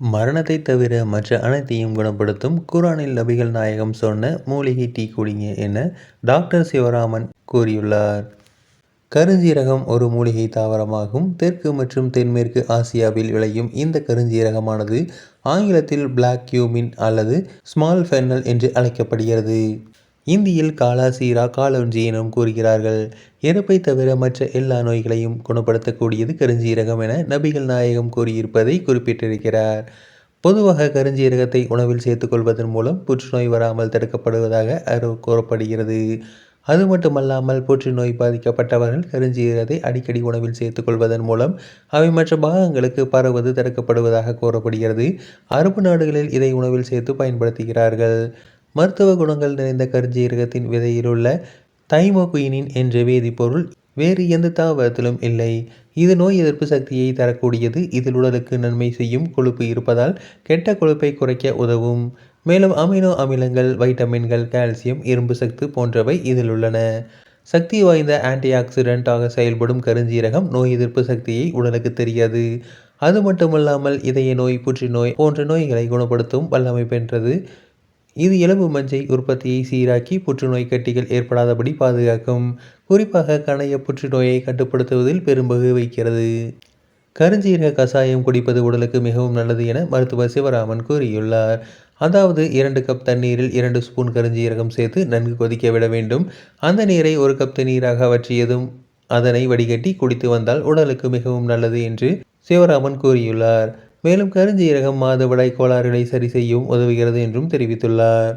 மரணத்தை தவிர மற்ற அனைத்தையும் குணப்படுத்தும் குரானில் நபிகள் நாயகம் சொன்ன மூலிகை டீ குடிங்க என டாக்டர் சிவராமன் கூறியுள்ளார். கருஞ்சீரகம் ஒரு மூலிகை தாவரமாகும். தெற்கு மற்றும் தென்மேற்கு ஆசியாவில் விளையும் இந்த கருஞ்சீரகமானது ஆங்கிலத்தில் பிளாக் கியூமின் அல்லது ஸ்மால் ஃபென்னல் என்று அழைக்கப்படுகிறது. இந்தியில் காலாசீரா காலொஞ்சி எனும் கூறுகிறார்கள். இறப்பை தவிர மற்ற எல்லா நோய்களையும் குணப்படுத்தக்கூடியது கருஞ்சீரகம் என நபிகள் நாயகம் கூறியிருப்பதை குறிப்பிட்டிருக்கிறார். பொதுவாக கருஞ்சீரகத்தை உணவில் சேர்த்துக்கொள்வதன் மூலம் புற்றுநோய் வராமல் தடுக்கப்படுவதாக அறிவு கூறப்படுகிறது. அது மட்டுமல்லாமல் புற்றுநோய் பாதிக்கப்பட்டவர்கள் கருஞ்சீரகத்தை அடிக்கடி உணவில் சேர்த்துக்கொள்வதன் மூலம் அவை மற்ற பாகங்களுக்கு பரவது தடுக்கப்படுவதாக கூறப்படுகிறது. அரபு நாடுகளில் இதை உணவில் சேர்த்து பயன்படுத்துகிறார்கள். மருத்துவ குணங்கள் நிறைந்த கருஞ்சீரகத்தின் விதையில் உள்ள தைமோகுயினின் என்ற வேதிப்பொருள் வேறு எந்த தாவரத்திலும் இல்லை. இது நோய் எதிர்ப்பு சக்தியை தரக்கூடியது. இதில் உடலுக்கு நன்மை செய்யும் கொழுப்பு இருப்பதால் கெட்ட கொழுப்பை குறைக்க உதவும். மேலும் அமினோ அமிலங்கள் வைட்டமின்கள் கால்சியம் இரும்பு சத்து போன்றவை இதில் உள்ளன. சக்தி வாய்ந்த ஆன்டி ஆக்சிடென்ட்டாக செயல்படும் கருஞ்சீரகம் நோய் எதிர்ப்பு சக்தியை உடலுக்கு தெரியாது. அது மட்டுமல்லாமல் இதய நோய் புற்றுநோய் போன்ற நோய்களை குணப்படுத்தும் வல்லமை பெற்றது. இது எலும்பு மஞ்சை உற்பத்தியை சீராக்கி புற்றுநோய் கட்டிகள் ஏற்படாதபடி பாதுகாக்கும். குறிப்பாக கணைய புற்றுநோயை கட்டுப்படுத்துவதில் பெரும்பகு வைக்கிறது. கருஞ்சீரக கசாயம் குடிப்பது உடலுக்கு மிகவும் நல்லது என மருத்துவர் சிவராமன் கூறியுள்ளார். அதாவது இரண்டு கப் தண்ணீரில் இரண்டு ஸ்பூன் கருஞ்சீரகம் சேர்த்து நன்கு கொதிக்க விட வேண்டும். அந்த நீரை ஒரு கப் தண்ணீராக வற்றியதும் அதனை வடிகட்டி குடித்து வந்தால் உடலுக்கு மிகவும் நல்லது என்று சிவராமன் கூறியுள்ளார். மேலும் கருஞ்சீரகம் மாதவிடாய் கோளாறுகளை சரி செய்யவும் உதவுகிறது என்றும் தெரிவித்துள்ளார்.